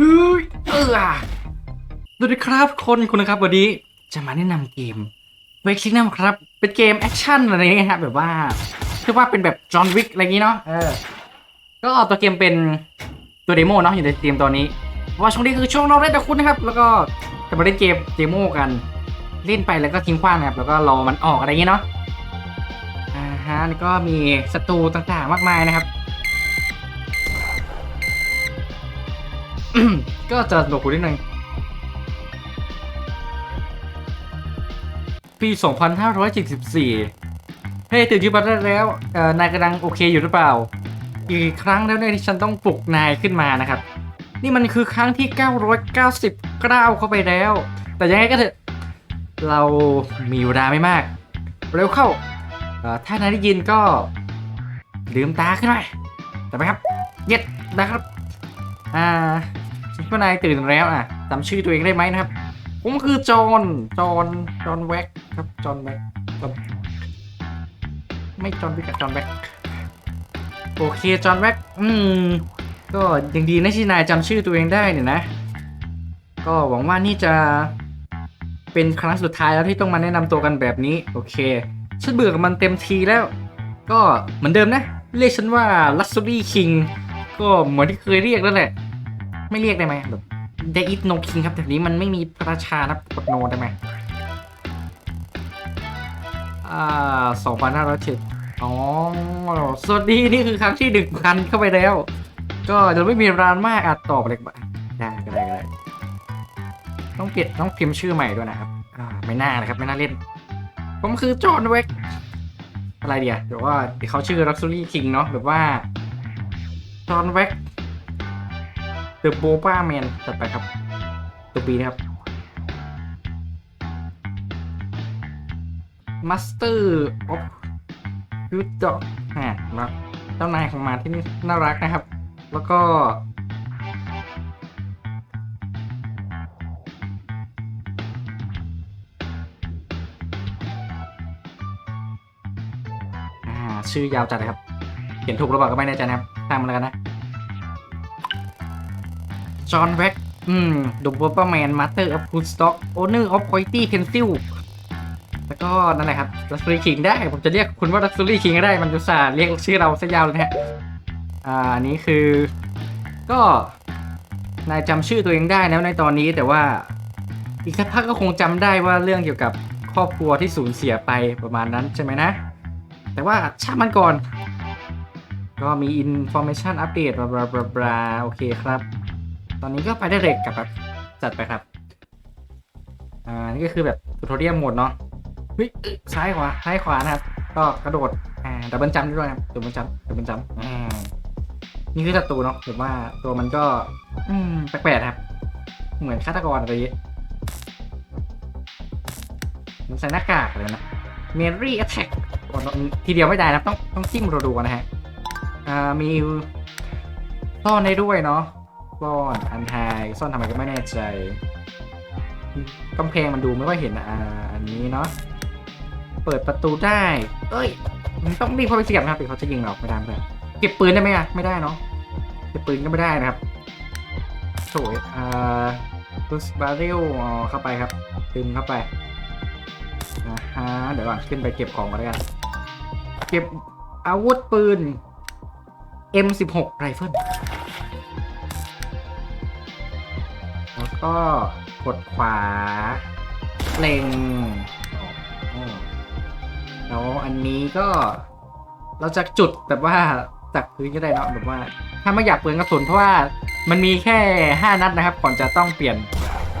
เฮ้ยเออสวัสดีครับคนคุณนะครับวันนี้จะมาแนะนำเกมเวกซิกนัมครับ เป็นเกมแอคชั่นอะไรเงี้ยครับแบบว่าคือว่าเป็นแบบจอห์นวิกอะไรอย่างงี้เนาะเออก็ตัวเกมเป็นตัวเดโมเนาะอยู่ในเกมตอนนี้ว่าช่วงนี้คือช่วงเราเล่นแต่คุณนะครับ แล้วก็จะมาเล่นเกมเดโมกันเล่นไปแล้วก็ทิ้งขว้างนะครับแล้วก็รอมันออกอะไรอย่างงี้เนาะอ่าฮะแล้วก็มีศัตรูต่างๆมากมายนะครับ ก็จะหนวกหูนิดนึงปี 2574 เฮ้ยตื่นขึ้นมาได้แล้วนายกำลังโอเคอยู่หรือเปล่า อีกครั้งแล้วเนี่ยที่ฉันต้องปลุกนายขึ้นมานะครับ นี่มันคือครั้งที่ 990ก้าวเข้าไปแล้ว แต่ยังไงก็เถอะ เรามีเวลาไม่มาก เร็วเข้า ถ้านายได้ยินก็ ลืมตาขึ้นมาแต่ไหมครับ เย็ดนะครับ อ่า ฉันว่านายตื่นแล้วอะจำชื่อตัวเองได้ไหมนะครับ ผมคือจอห์นจอห์นจอห์นแว็กครับจอห์นแว็กไม่จอห์นวิกกับจอห์นแว็กโอเคจอห์นแว็กอืมก็ยังดีนะที่นายจำชื่อตัวเองได้เนี่ยนะ ก็หวังว่านี่จะเป็นครั้งสุดท้ายแล้วที่ต้องมาแนะนำตัวกันแบบนี้ โอเค ฉันเบื่อกับมันเต็มทีแล้ว ก็เหมือนเดิมนะ เรียกฉันว่า Luxury King ก็เหมือนที่เคยเรียกแล้วแหละ ไม่เรียกได้ไหมแบบ There is no king ครับแบบนี้มันไม่มีพระราชานะกดโนได้ไหมอ่าสองพันห้าร้อยเจ็ดอ๋อ สวัสดีนี่คือครั้งที่หนึ่งพันเข้าไปแล้ว ก็จะไม่มีรานมากอาจตอบอะไรบ้างได้ก็ได้ก็ได้ต้องเปลี่ยนต้องพิมพ์ชื่อใหม่ด้วยนะครับ อ่า ไม่น่านะครับ ไม่น่าเล่น ผมคือจอห์นเวกอะไรเดียวเดี๋ยวว่าเขาชื่อ Luxury King เนาะแบบว่าจอห์นเวก เดอะโบป้าแมนจัดไปครับ ตัวบีนะครับมาสเตอร์ออฟยูดอกอ่ามาเจ้านายของมาที่นี่น่ารักนะครับ แล้วก็อ่าชื่อยาวจัดเลยครับ เขียนถูกหรือเปล่าก็ไม่แน่ใจนะครับตามมาแล้วกันนะ จอห์นแว็กอืมดูบัวแมนมาสเตอร์ออฟคูสต็อกโอเนอร์ออฟคอยตี้เพนซิลแล้วก็นั่นแหละครับลักซ์รี่คิงได้ ผมจะเรียกคุณว่าลักซ์รี่คิงก็ได้ มันจะสาห์เรียกชื่อเราซะยาวเลยนะฮะ อ่านี้คือ ก็ นายจำชื่อตัวเองได้แล้วในตอนนี้แต่ว่า อีกสักพักก็คงจำได้ว่าเรื่องเกี่ยวกับครอบครัวที่สูญเสียไปประมาณนั้นใช่ไหมนะ แต่ว่าช่างมันก่อน ก็มีอินโฟ a t ชันอัปเดตบลาบลาบลาโอเคครับ ตอนนี้ก็ไปได้เร็กกับแบบจัดไปครับ อ่า นี่ก็คือแบบทูทอเรียมโหมดเนาะเฮ้ยซ้ายขวาซ้ายขวานะครับ ก็กระโดด อ่าดับเบิลจัมด้วยนะครับดับเบิลจัมดับเบิลจัมอ่า นี่คือศัตรูเนาะแบบว่าตัวมันก็ อืม แปลกๆครับ เหมือนฆาตกรอะไรอย่างเงี้ยมันใส่หน้ากากเลยนะเมรี่แอทแทกทีเดียวไม่ได้นะต้องต้องจิ้มรัวๆนะฮะ อ่า มีซ่อนได้ด้วยเนาะ ซ่อนอันไทายซ่อนทำไมก็ไม่แน่ใจกำแพงมันดูไม่ค่อยเห็นอะอ่าอันนี้เนาะเปิดประตูได้ เอ้ยมันต้องรีบเข้าไปเสียบนะครับเดี๋ยวเขาจะยิงเราไม่ได้ไม่ได้เก็บปืนได้ไหมอะไม่ได้เนาะเก็บปืนก็ไม่ได้นะครับโถยอ่าตุสบาริลเข้าไปครับดึงเข้าไปนะฮะเดี๋ยวก่อนขึ้นไปเก็บของก่อนแล้วกันเก็บอาวุธปืน M16 ไรเฟิล ก็กดขวาเล็งแล้วอันนี้ก็เราจะจุดแบบว่าจากพื้นก็ได้เนอะแบบว่า ถ้าไม่อยากเปลืองกระสุนเพราะว่ามันมีแค่ 5 นัดนะครับ ก่อนจะต้องเปลี่ยน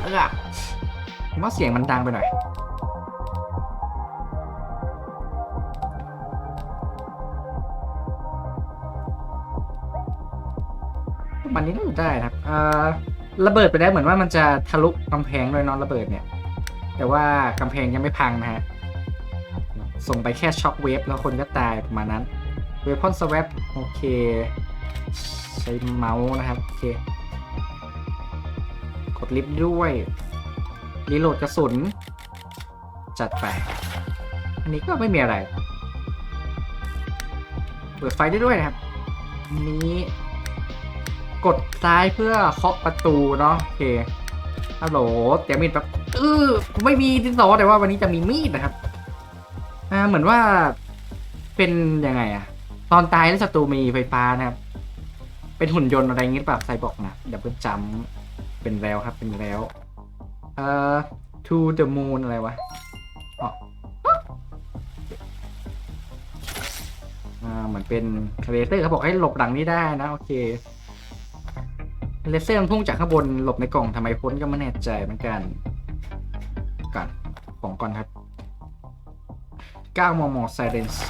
เออผมว่าเสียงมันดังไปหน่อยมันนี้น่าจะได้นะครับเอ่อ ระเบิดไปแล้วเหมือนว่ามันจะทะลุกำแพงด้วยเนอนระเบิดเนี่ย แต่ว่ากำแพงยังไม่พังนะฮะ ส่งไปแค่ช็อคเวฟแล้วคนก็ตายประมาณนั้นเวพอนสว a ปโอเค ใช้เมาส์นะครับ โอเค กดลิฟต์ด้วย รีโหลดกระสุน จัดไป อันนี้ก็ไม่มีอะไร เปิดไฟได้ด้วยนะครับอันนี้ กดซ้ายเพื่อเคาะประตูเนาะโอเคฮัลโหลเตรียมมีดแบบเออผมไม่มีดินสอแต่ว่าวันนี้จะมีมีดนะครับ อ่าเหมือนว่าเป็นยังไงอะตอนตายแล้วศัตรูมีไฟฟ้านะครับ เป็นหุ่นยนต์อะไรอย่างงี้หรือเปล่าไซบอร์กนะดับเบิลจัมเป็นแล้วครับเป็นแล้วเอ่อ to the moon อะไรวะอ๋ออ่าเหมือนเป็นคาเลเซอร์เขาบอกให้หลบหลังนี้ได้นะ โอเค เลเซอร์มันพุ่งจากข้างบนหลบในกล่องทำไมพ้นก็ไม่แน่ใจเหมือนกันก่อนของก่อนครับ9มมไซเรนส์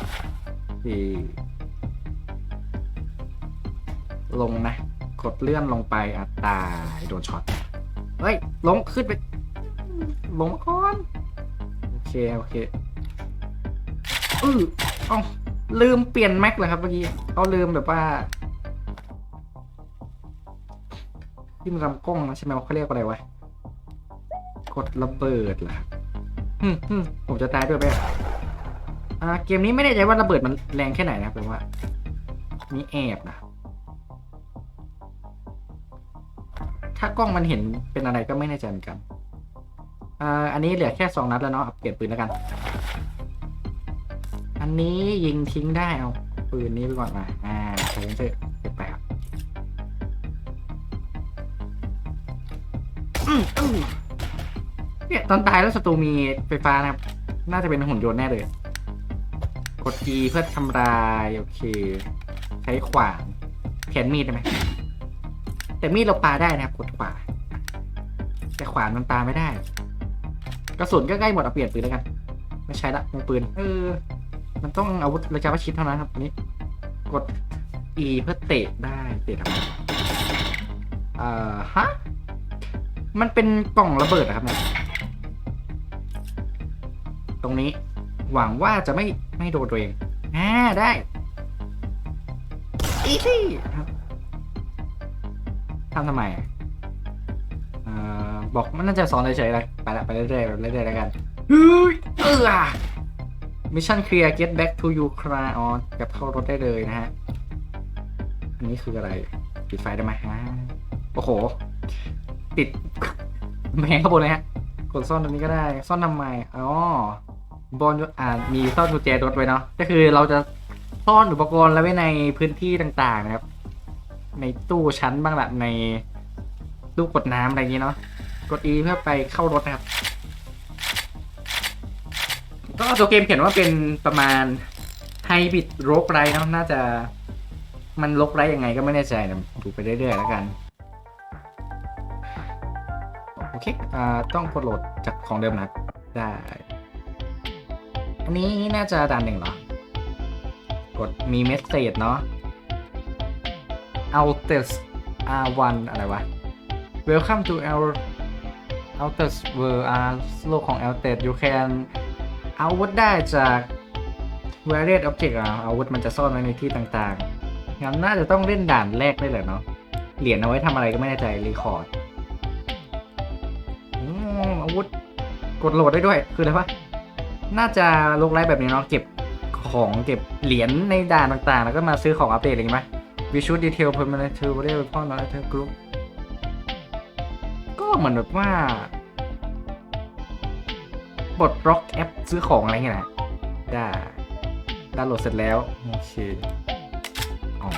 ที่ลงนะ กดเลื่อนลงไปอัตราโดนช็อต เฮ้ย ลงขึ้นไป ลงมาก่อน โอเค โอเคอือเอ้าลืมเปลี่ยนแม็กเลยครับเมื่อกี้เขาลืมแบบว่า ที่มันลำกล้องนะใช่ไหมว่าเขาเรียกว่าอะไรวะกดระเบิดเหรอครับอืมอืมผมจะตายด้วยไหมอ่าเกมนี้ไม่แน่ใจว่าระเบิดมันแรงแค่ไหนนะครับแต่ว่า มีแอบนะ ถ้ากล้องมันเห็นเป็นอะไรก็ไม่แน่ใจเหมือนกันอ่าอันนี้เหลือแค่สองนัดแล้วเนาะเปลี่ยนปืนแล้วกัน อันนี้ยิงทิ้งได้เอาปืนนี้ไปก่อนมาอ่าใช้เซอร์เก็บไเนี่ยตอนตายแล้วศัตรูมีไฟฟ้านะครับ น่าจะเป็นหุ่นยนต์แน่เลย กด E เพื่อทำลาย โอเค ใช้ขวานแขนมีดได้ไหม แต่มีดเราปาได้นะครับ กดขวา แต่ขวานมันปาไม่ได้ กระสุนก็ใกล้หมดเอาเปลี่ยนปืนแล้วกัน ไม่ใช้ละมือปืน เออ มันต้องอาวุธระยะประชิดเท่านั้นครับอันนี้ กด E เพื่อเตะได้ เตะทำไมอ่าฮะ มันเป็นกล่องระเบิดนะครับเนี่ยตรงนี้ หวังว่าจะไม่ไม่โดนตัวเองอ่าได้อีซี่ครับทำทำไมอะอ่าบอกมันน่าจะสอนเฉยๆลยไปละไปเรื่อยๆเรื่อยๆแล้วกันเฮ้ยเออมิชชั่นเคลียร์ get back to Ukraine อ๋อกลับเข้ารถได้เลยนะฮะ อันนี้คืออะไร ปิดไฟได้ไหมฮะ โอ้โห ติดแมงข้างบนเลยฮะกดซ่อนตรงนี้ก็ได้ซ่อนทำไมอ๋อบอลอ่ามีซ่อนกุญแจรถไว้เนาะก็คือเราจะซ่อนอุปกรณ์แล้วไว้ในพื้นที่ต่างๆนะครับ ในตู้ชั้นบ้างละในตู้กดน้ำอะไรอย่างนี้เนาะกด E เพื่อไปเข้ารถนะครับก็ตัวเกมเขียนว่าเป็นประมาณไฮบิดโรกไรเนาะน่าจะมันโรกไรยังไงก็ไม่แน่ใจนะดูไปเรื่อยๆแล้วกัน เคอ่าต้องโหลดจากของเดิมนะได้ อันนี้น่าจะด่านหนึ่งเหรอ กดมีเมสเซจเนาะ Altus R1 อะไรวะ Welcome to our Altus World R โลกของ Altus you can เอาวุธได้จาก various object อะอาวุธมันจะซ่อนไว้ในที่ต่างๆงั้นน่าจะต้องเล่นด่านแรกได้เลยเนาะ เหรียญเอาไว้ทำอะไรก็ไม่แน่ใจรีคอร์ด กดโหลดได้ด้วย คืออะไรวะน่าจะลกไลฟ์แบบนี้เนาะเก็บของเก็บเหรียญในด่านต่างๆ แล้วก็มาซื้อของอัปเดตอะไรอย่างงี้ไหมวิชูดีเทลเพอร์มานเทอร์เรียกพ่อนอเทอร์กรุ๊ปก็เหมือนแบบว่าบดล็อกแอปซื้อของอะไรเงี้ยนะได้ดาวน์โหลดเสร็จแล้ว โอเค อ๋อ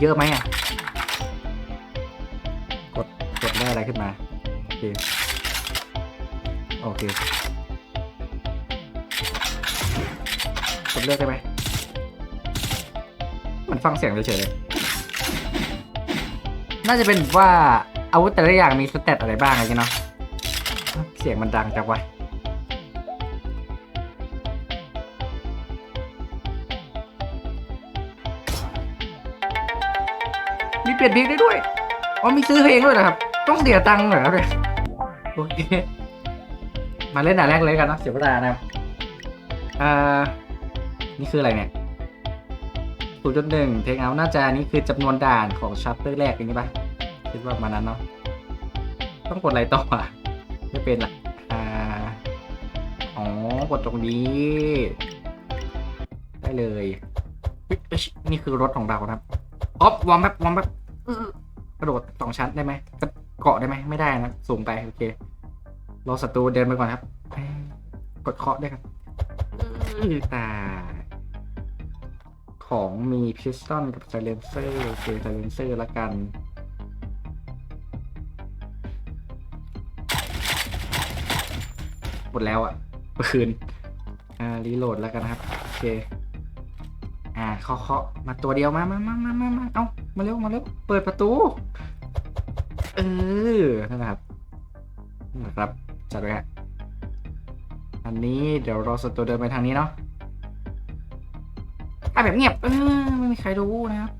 เยอะไหมอะ อะไรขึ้นมา โอเค โอเคกดเลือกได้ไหมมันฟังเสียงเฉยเลย น่าจะเป็นว่าอาวุธแต่ละอย่างมีสเตตอะไรบ้างอะไรเนาะ เสียงมันดังจังวะมีเปลี่ยนเพลงได้ด้วย อ๋อมีซื้อเพลงด้วยเหรอครับ ต้องเสียตังค์เหรอครับเนี่ยโอเคมาเล่นด่านแรกเลยกันเนาะเสียเวลานะครับอ่านี่คืออะไรเนี่ยศูนย์จุดหนึ่งเทคเอาน่าจะนี่คือจำนวนด่านของชัปเตอร์แรกอย่างนี้ปะคิดว่าประมาณนั้นเนาะต้องกดอะไรต่ออะไม่เป็นละอ่าอ๋อกดตรงนี้ ได้เลยฮ้ยเอ้ยนี่คือรถของเรานะครับอ๊อฟวอร์มแบบวอร์มแบบอื้อกระโดดสองชั้นได้ไหมกระ เกาะได้ไหมไม่ได้นะสูงไปโอเครอศัตรูเดินไปก่อนครับ กดเคาะได้ครับอื้อตาของมีพิสตันกับไซเลนเซอร์โอเคไซเลนเซอร์ละกันหมดแล้วอะ่ะปืนอ่ารีโหลดแล้วกันนะครับ โอเค อ่าเคาะเคาะมาตัวเดียวมามามามามาเอามาเร็วมาเร็วเปิดประตู เออนั่นนะครับนะครับจัดไว้ฮะอันนี้เดี๋ยวรอสตัวเดินไปทางนี้เนาะอะแบบเงียบเออไม่มีใครรู้นะครับ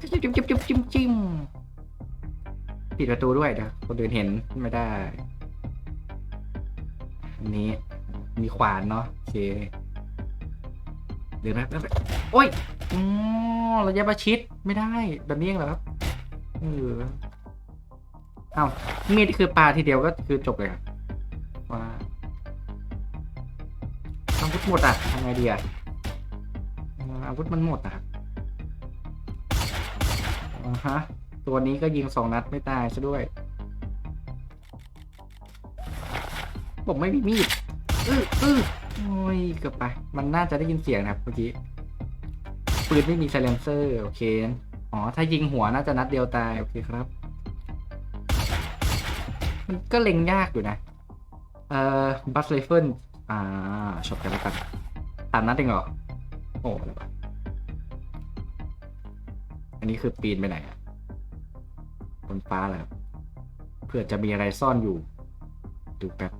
จิ้มจิ้มจิ้มจิ้มจิ้มจิ้มปิดประตูด้วยเดี๋ยวคนอื่นเห็นไม่ได้ อันนี้มีขวานเนาะโอเคเดี๋ยวนะเดี๋ยวนะโอ้ยอ๋อระยะประชิดไม่ได้แบบนี้เองเหรอครับเออ อ้ามีดคือปลาทีเดียวก็คือจบเลยครับว่าอาวุธหมดอะทำไงดีอะอาอาวุธมันหมดอะครับอ่าฮะตัวนี้ก็ยิงสองนัดไม่ตายซะด้วยผมไม่มีมีดอื้ออื้อโอ้ยเกือบไป มันน่าจะได้ยินเสียงนะครับเมื่อกี้ปืนไม่มีไซเลนเซอร์โอเค อ๋อ ถ้ายิงหัวน่าจะนัดเดียวตาย โอเคครับ มันก็เล็งยากอยู่นะ เอ่อบัสไรเฟิลอ่าชอบกันแล้วกันสามนัดเองเหรอ โอ้อะไรวะอันนี้คือปีนไปไหนอะบนฟ้าเหรอครับเพื่อจะมีอะไรซ่อนอยู่ ดูแป๊บ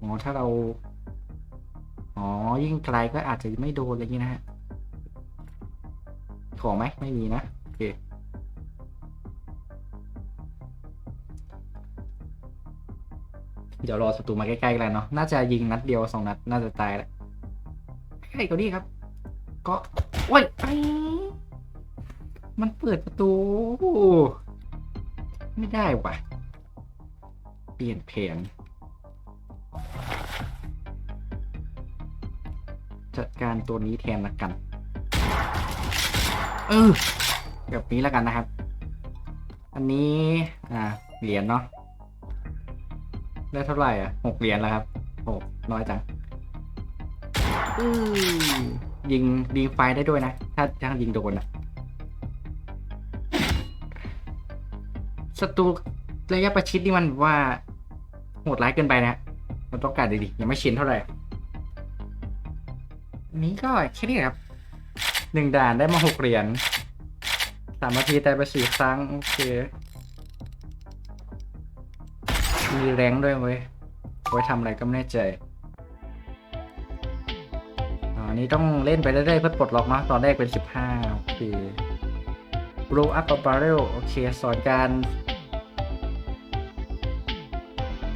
อ๋อถ้าเรา อ๋อ ยิ่งไกลก็อาจจะไม่โดนอะไรอย่างนี้นะฮะ ของไหมไม่มีนะ โอเค เดี๋ยวรอศัตรูมาใกล้ๆกันเนาะน่าจะยิงนัดเดียวสองนัดน่าจะตายแล้วใกล้กว่านี้ครับ ก็โอ้ยมันเปิดประตู ไม่ได้ว่ะ เปลี่ยนแผนจัดการตัวนี้แทนละกัน เออแบบนี้ละกันนะครับ อันนี้ อ่า เหรียญเนาะ ได้เท่าไหร่อะหกเหรียญแล้วครับโอ้น้อยจังอือยิงดีไฟได้ด้วยนะ ถ้าถ้ายิงโดนอะศัตรูระยะประชิดนี่มันว่าโหดร้ายเกินไปนะมันต้องการดีๆยังไม่ชินเท่าไหร่อันนี้ก็แค่นี้ครับหนึ่งด่านได้มาหกเหรียญสามนาทีแต่ไปสี่ครั้ง โอเค มีแรงด้วยเว้ยไว้ทำอะไรก็ไม่แน่ใจอันนี้ต้องเล่นไปเรื่อยๆเพื่อปลดล็อกเนาะตอนแรกเป็นสิบห้าโอเค blow up a barrel โอเค สอนการ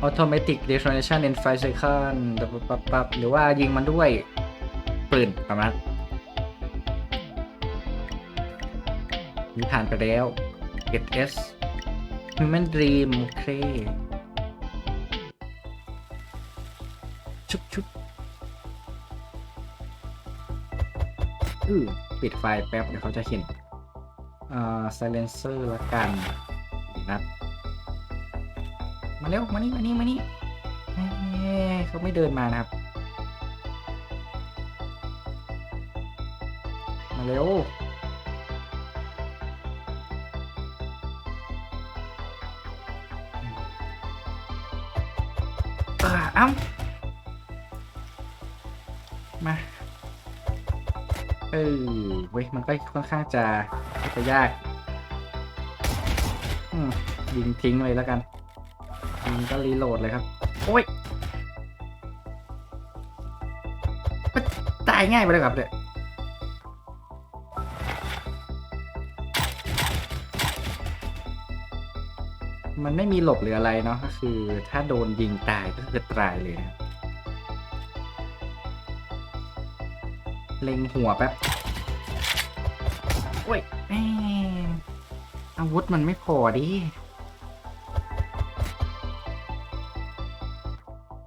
automatic detonation in 5 second ปั๊บปั๊บหรือว่ายิงมันด้วยปืนประมาณนี้ผ่านไปแล้ว get s human dream โอเค อือปิดไฟแป๊บเดี๋ยวเขาจะเห็นอ่า silencer ละกันนัดมาเร็ว มานี่ มานี่ มานี่เฮ้เขาไม่เดินมานะครับ มาเร็วอ้าม เออเว้ยมันก็ค่อนข้างจะจะยากยิงทิ้งเลยแล้วกันยิงก็รีโหลดเลยครับ โอ้ยตายง่ายไปเลยครับเนี่ยมันไม่มีหลบหรืออะไรเนาะก็คือถ้าโดนยิงตายก็คือตายเลยนะ เล็งหัวแป๊บโอ้ยแม่อาวุธมันไม่พอดิ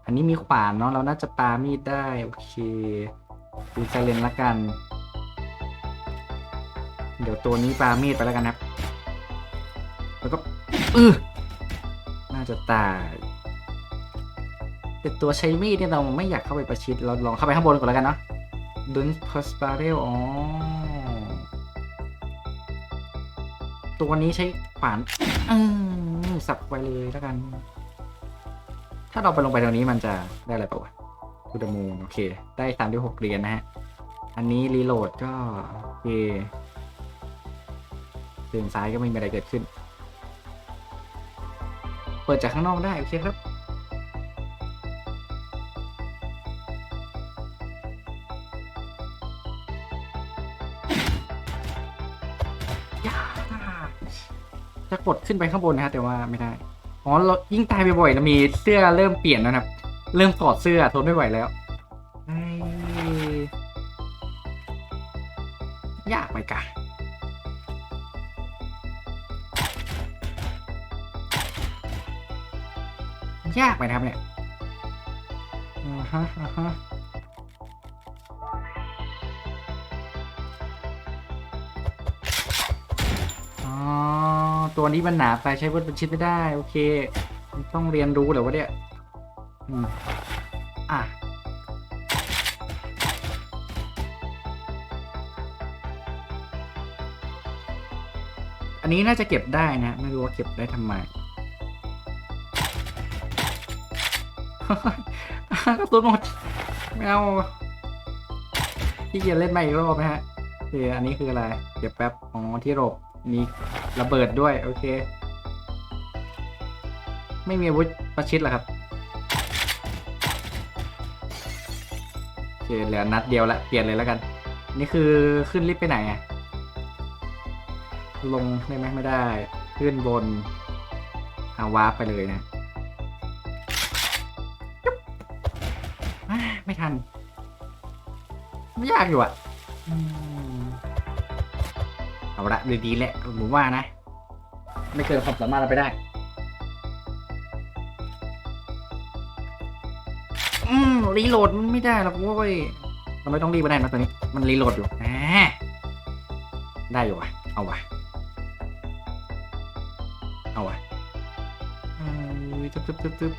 อันนี้มีขวานเนาะ เราน่าจะปามีดได้ โอเค ดูไซเลนละกัน เดี๋ยวตัวนี้ปามีดไปแล้วกันครับ แล้วก็เออน่าจะตาย แต่ตัวใช้มีดเนี่ยเราไม่อยากเข้าไปประชิด เราลองเข้าไปข้างบนก่อนแล้วกันเนาะ ดุนพอสปาเรลอ๋อ ตัวนี้ใช้ขวานอืมสับไปเลยแล้วกัน ถ้าเราไปลงไปตรงนี้มันจะได้อะไรเปล่าวะทูดมูนโอเค ได้สามที่หกเหรียญนะฮะ อันนี้รีโหลดก็โอเคเดินซ้ายก็ไม่มีอะไรเกิดขึ้น เปิดจากข้างนอกได้ โอเคครับ จะกดขึ้นไปข้างบนนะฮะแต่ว่าไม่ได้อ๋อเรายิ่งตายบ่อยๆเรามีเสื้อเริ่มเปลี่ยนแล้วนะครับ เริ่มถอดเสื้อทนไม่ไหวแล้วยากไปกะยากไปนะครับเนี่ยอ่าฮะอ่าฮะ ตัวนี้มันหนาไปใช้วุฒิเป็นชิ้นไม่ได้ โอเค ต้องเรียนรู้เหรอวะเนี่ยอืมอะอันนี้น่าจะเก็บได้นะ ไม่รู้ว่าเก็บได้ทำไมกระตุ้นหมดไม่เอาที่เกียจเล่นใหม่อีกรอบนะฮะคืออันนี้คืออะไรเก็บแป๊บขอ๋อที่หลบมี ระเบิดด้วย โอเค ไม่มีอาวุธประชิดหรอครับ โอเค เหลือนัดเดียวละ เปลี่ยนเลยแล้วกัน นี่คือขึ้นลิฟต์ไปไหนอะลงได้ไหมไม่ได้ ขึ้นบนเอาวาร์ปไปเลยนะ ไม่ทัน ไม่ยากอยู่อะเอาละดีๆแหละผมว่านะ ไม่เกินความสามารถเราไปได้ อืมรีโหลดมันไม่ได้หรอกเว้ยเราไม่ต้องรีบไปได้นะตัวนี้ มันรีโหลดอยู่แหมได้อยู่วะเอาวะเอาวะเอ้ยตึ๊บตึ๊บตึ๊บตึ๊บ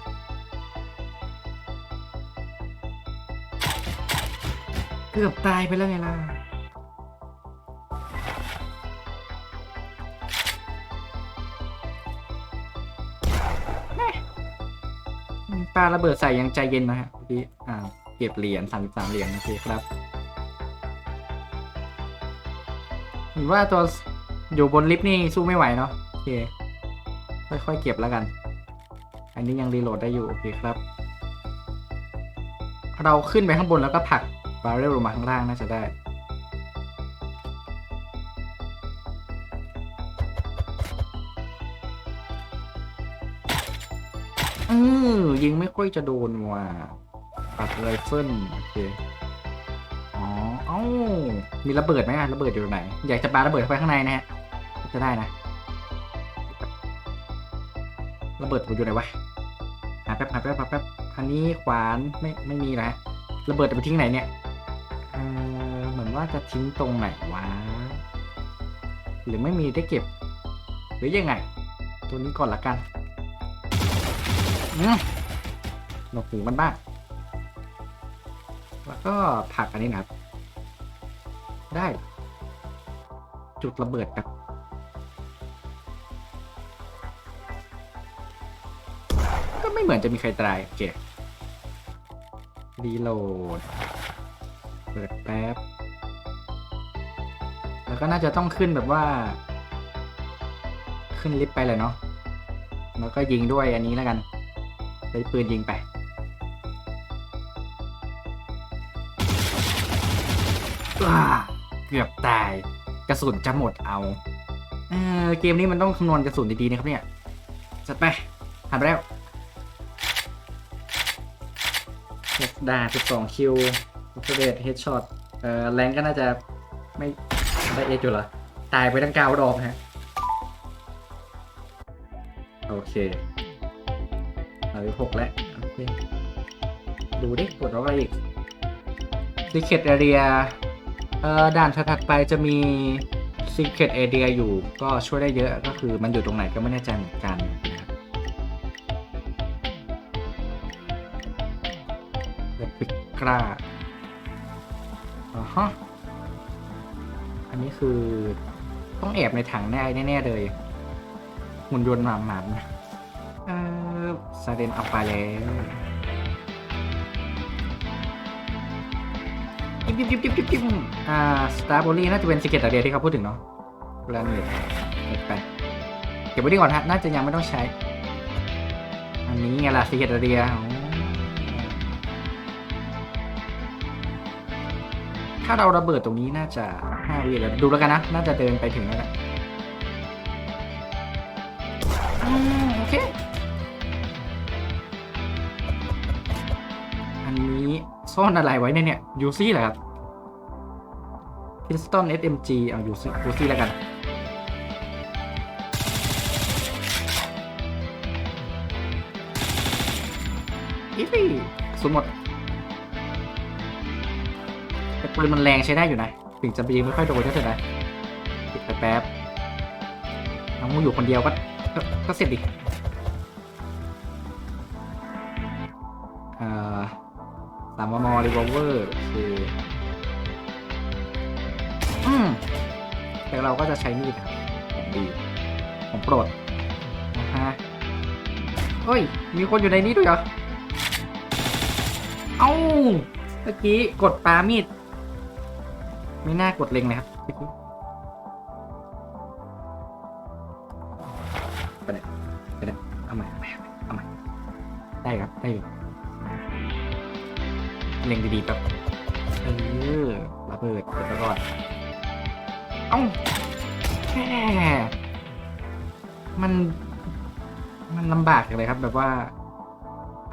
เกือบตายไปแล้วไงล่ะ ปาระเบิดใส่ยังใจเย็นนะฮะพี่อ่าเก็บเหรียญสามสามเหรียญโอเคครับเห็นว่าตัวอยู่บนลิฟต์นี่สู้ไม่ไหวเนาะโอเคค่อยๆเก็บแล้วกัน อันนี้ยังรีโหลดได้อยู่โอเคครับ เราขึ้นไปข้างบนแล้วก็ผลักบาร์เรลลงมาข้างล่างน่าจะได้ ยิงไม่ค่อยจะโดนว่ะปัดไรเฟิลโอเคอ๋อเอ้ามีระเบิดไหมอะระเบิดอยู่ไหน อยากจะปาระเบิดเข้าไปข้างในนะฮะจะได้นะระเบิดอยู่ไหนวะหาแป๊บหาแป๊บหาแป๊บอันนี้ขวานไม่ไม่มีนะระเบิดจะไปทิ้งไหนเนี่ยเออเหมือนว่าจะทิ้งตรงไหนวะหรือไม่มีได้เก็บ หรือยังไง ตัวนี้ก่อนละกันอืม หนวกหูมันบ้างแล้วก็ผักอันนี้นะครับ ได้ จุดระเบิดแบบก็ไม่เหมือนจะมีใครตายโอเครีโหลดเปิดแป๊บ แล้วก็น่าจะต้องขึ้นแบบว่า ขึ้นลิฟต์ไปเลยเนาะแล้วก็ยิงด้วยอันนี้แล้วกันใช้ปืนยิงไป อ้าเกือบตายกระสุนจะหมดเอาเออเกมนี้มันต้องคำนวณกระสุนดีๆนะครับเนี่ยจัดไปผ่านไปแล้วหกดาสิบสองคิวอัพเดตเฮดช็อตเอ่อแรงก็น่าจะไม่ได้เอจอยู่เหรอ ตายไปตั้งเก้าดอกฮะ โอเคเอาไปหกแล้วโอเคดูดิกดว่าอะไรอีก Secret Area เอ่อด่านถัดไปจะมี Secret Area อยู่ก็ช่วยได้เยอะก็คือมันอยู่ตรงไหนก็ไม่แน่ใจเหมือนกันนะครับเดปิกราอ๋อฮะอันนี้คือต้องแอบในถังแน่แน่ๆเลยหุ่นยนต์หมาหมันเออซาเรนเอาไปแล้ว ยิบยิบยิบยิบยิบอ่าสตาร์บอรี่น่าจะเป็นสิเกตเดียที่เขาพูดถึงเนาะเวลาเน็ตเน็ตไปเก็บไว้ดีก่อนฮะน่าจะยังไม่ต้องใช้ อันนี้ไงล่ะสิเกตเดียถ้าเราระเบิดตรงนี้น่าจะ5วิแล้วดูแล้วกันนะ น่าจะเดินไปถึงแล้วแหละโอเค อันนี้ซ่อนอะไรไว้เนี่ยเนี่ยยูซี่เหรอครับ พิสตัน SMG เอายูซี่ยูซี่แล้วกัน อีฟี่สมหมดแต่ปืนมันแรงใช้ได้อยู่นะ ถึงจะไปยิงไม่ค่อยโดนก็เถอะนะปิดไปแป๊บน้องมูอยู่คนเดียวก็ ก็ก็เสร็จดิเอ่อสามมอรีวอลเวอร์คือ อืมแต่เราก็จะใช้มีดครับของดีของโปรดนะฮะเฮ้ย มีคนอยู่ในนี้ด้วยเหรอ เอ้า เมื่อกี้กดปามีด ไม่น่ากดเล็งเลยครับเมื่อกี้ไปเลยไปเลยเอาใหม่เอาใหม่เอาใหม่ได้ครับ ได้อยู่เล็งดีๆแบบเออระเบิดเปิดไปก่อน เอ้าแค่มัน มันลำบากจังเลยครับ แบบว่า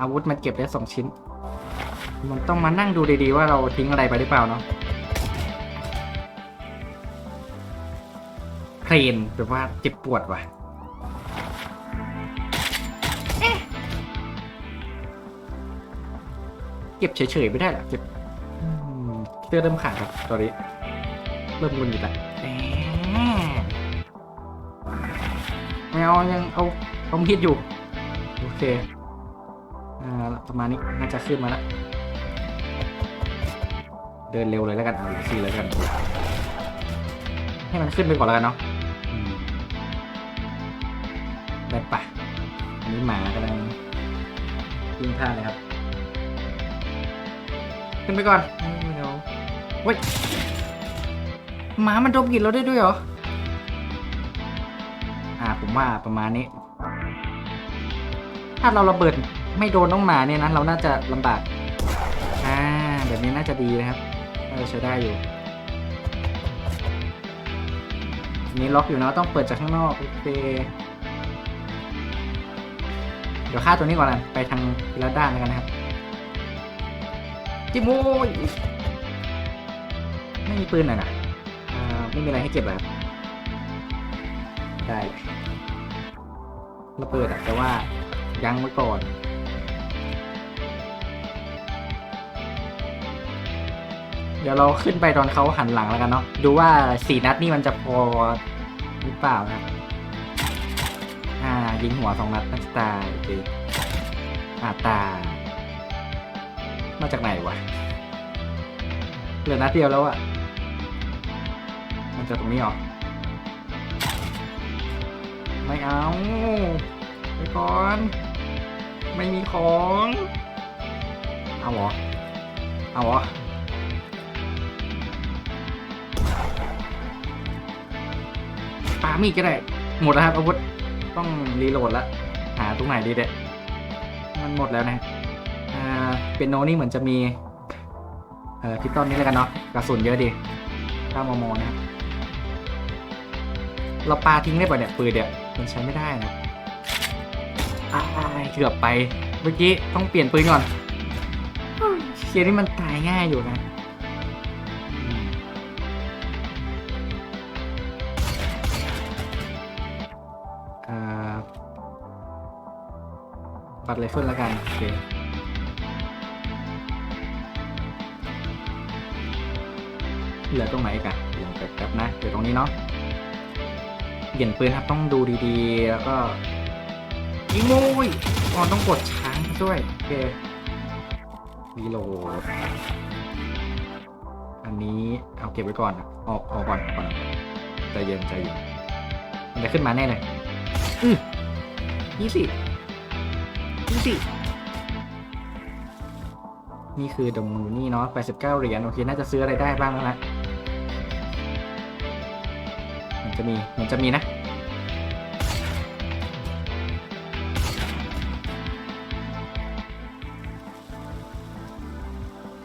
อาวุธมันเก็บได้สองชิ้น มันต้องมานั่งดูดีๆ ว่าเราทิ้งอะไรไปหรือเปล่าเนาะเพลนแบบว่าเจ็บปวดว่ะเก็บเฉยๆไม่ได้หรอเก็บเสื้อเริ่มขาดครับตอนนี้เริ่มงุนอยู่และแห มไม่เอายังเอาเอามีดอยู่ โอเค อ่า ประมาณนี้ น่าจะขึ้นมาแล้ว เดินเร็วเลยแล้วกันเอาอีกทีเลยแล้วกัน ให้มันขึ้นไปก่อนแล้วกันเนาะอืมได้ปะอันนี้หมากำลังยิงท่าเลยครับ ขึ้นไปก่อนไม่เดี๋ยวเว้ย หมามันดมกลิ่นเราได้ด้วยเหรอ อ่าผมว่าประมาณนี้ ถ้าเราระเบิดไม่โดนน้องหมาเนี่ยนะเราน่าจะลำบาก อ่าแบบนี้น่าจะดีนะครับน่าจะใช้ได้อยู่อันนี้ล็อกอยู่นะต้องเปิดจากข้างนอกโอเคเดี๋ยวฆ่าตัวนี้ก่อนนะไปทางทีละด้านแล้วกันนะครับจิโมยไม่มีปืนหน่อยนะอ่า ไม่มีอะไรให้เก็บแบบได้เระเบิดแต่ว่ายังไว้ก่อนเดี๋ยวเราขึ้นไปตอนเขาหันหลังแล้วกันเนาะดูว่าสี่นัดนี่มันจะพอหรือเปล่านะครับอ่ายิงหัวสองนัดนักตายโอเคอ่าตา มาจากไหนวะเหลือนัดเดียวแล้วอะ มันจะตรงนี้เหรอ ไม่เอาไปก่อน ไม่มีของ เอาเหรอ เอาเหรอปามีก็ได้ หมดแล้วครับอาวุธ ต้องรีโหลดล้วหาตรงไหนดีเด็ดมันหมดแล้วนะอ่าเป็นโนนี่เหมือนจะมี เอ่อพิตตอนนี้แล้วกันเนาะ กระสุนเยอะดีถ้ามมนะครับ เราปาทิ้งได้ป่ะเนี่ยปืนเนี่ยมันใช้ไม่ได้นะอ้ายเกือบไปเมื่อกี้ต้องเปลี่ยนปืนก่อนเชียร์นี่มันตายง่ายอยู่นะอืมอ่าบัตรไรเฟิลแล้วกันโอเคเหลือตรงไหนกันเดี๋ยวแป๊บๆนะเดี๋ยวตรงนี้เนาะ เปลี่ยนปืนครับต้องดูดีๆ แล้วก็ยิงโม้ยอ๋อนต้องกดช้างด้วยโอเครีโหลดอันนี้เอาเก็บไว้ก่อนออกออกก่อนก่อนใจเย็นใจเย็นมันจะขึ้นมาแน่เลยอือนี่สินี่สินี่คือดงมูนี่เนาะ89 เหรียญโอเค น่าจะซื้ออะไรได้บ้างแล้วนะ จะมีมันจะมีนะ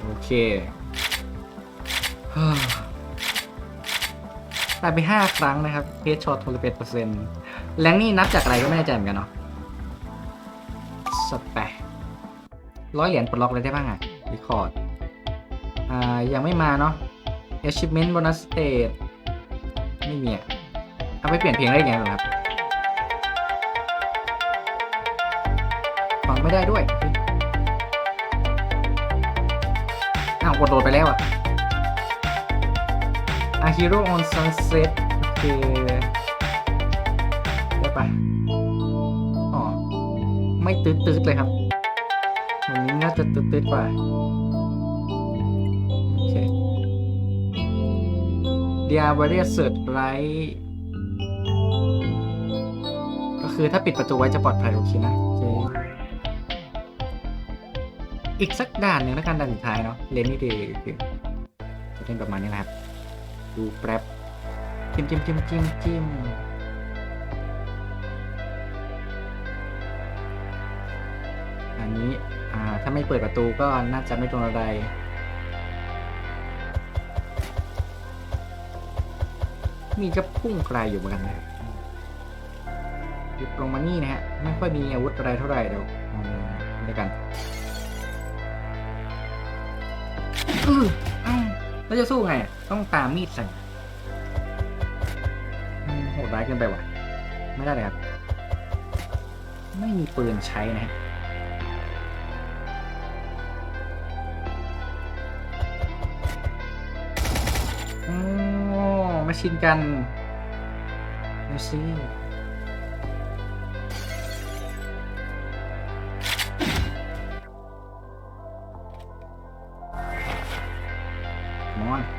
โอเคฮ่าตายไปห้าครั้งนะครับเพจช็อตทุลเปเปอร์เซ็นต์แรงนี่นับจากอะไรก็ไม่แน่ใจเหมือนกันเนาะสเปะร้อยเหรียญปลดล็อกอะไรได้บ้างอะรีคอร์ดอ่ายังไม่มาเนาะ achievement bonus state ไม่มีอะ เอาไปเปลี่ยนเพลงได้ยังไงหรอครับ ฟังไม่ได้ด้วยอ้าวกดโดดไปแล้วอะ A Hero on Sunset โอเคได้ปะอ๋อ ไม่ตืดๆเลยครับวันนี้น่าจะตืดๆกว่าโอเค The a v a r i a Search Light คือถ้าปิดประตูไว้จะปลอดภัยโอเคนะโอเคอีกสักด่านหนึ่งแล้วกันด่านสุดท้ายเนาะเลนนี่เดย์คือจะเป็นประมาณนี้แหละครับ ดูแป๊บจิ้มจิ้มจิ้มจิ้มจิ้มอันนี้อ่าถ้าไม่เปิดประตูก็น่าจะไม่โดนอะไรมีก็พุ่งไกลอยู่เหมือนกันนะ หยุดลงมานี่นะฮะ ไม่ค่อยมีอาวุธอะไรเท่าไหร่เดี๋ยวด้วยกันอืออ้าวแล้วจะสู้ไง ต้องตามมีดใส่โหดร้ายเกินไปว่ะ ไม่ได้เลยครับ ไม่มีปืนใช้นะฮะโอ้มาชินกันดูสิ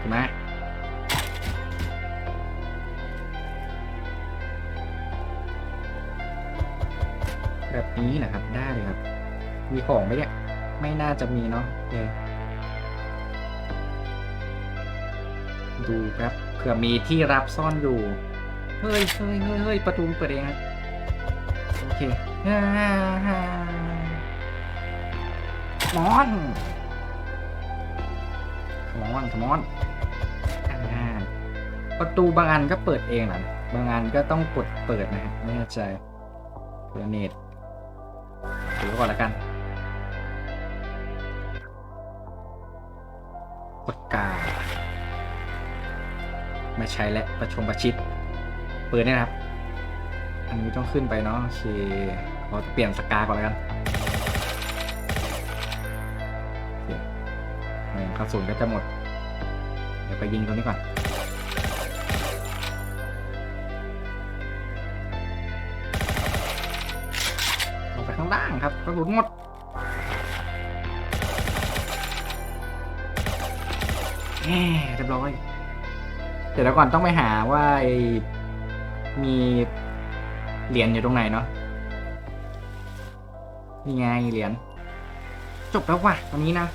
ถูกไหมแบบนี้แหละครับ ได้เลยครับ มีของไหมเนี่ย ไม่น่าจะมีเนาะเคดูแป๊บเผื่อมีที่รับซ่อนอยู่ เฮ้ยเฮ้ยเฮ้ยเฮ้ยประตูเปิดเองครับโอเคฮ่าฮ่ามอนขมอนขมอน ประตูบางอันก็เปิดเองเหรอบางอันก็ต้องกดเปิดนะฮะไม่แน่ใจเพื่อเนตถือก่อนละกันกดกาไม่ใช้และประชงประชิด เปิดเนี่ยนะครับ อันนี้ต้องขึ้นไปเนาะโอเคขอเปลี่ยนสกาก่อนแล้วกันเคแม่งกระสุนก็จะหมด เดี๋ยวไปยิงตรงนี้ก่อน ล่างครับกระสุนหมดแหมเรียบร้อย เดี๋ยวก่อนต้องไปหาว่าไอ้มีเหรียญอยู่ตรงไหนเนาะนี่ไงเหรียญจบแล้วว่ะตอนนี้นะ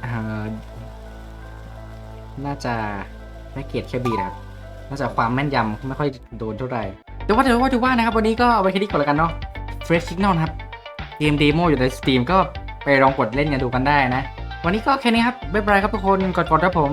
เอ่อน่าจะ แมกเกียรติแค่บีนะครับนอกจะความแม่นยำไม่ค่อยโดนเท่าไหร่แต่ว่าแต่ว่าถือว่านะครับ วันนี้ก็เอาไปแค่นี้ก่อนละกันเนาะ Fresh Signal นะครับ เกมเดโมอยู่ในสตรีมก็ไปลองกดเล่นกันดูกันได้นะ วันนี้ก็แค่นี้ครับบ๊ายบายครับทุกคนกดกดครับผม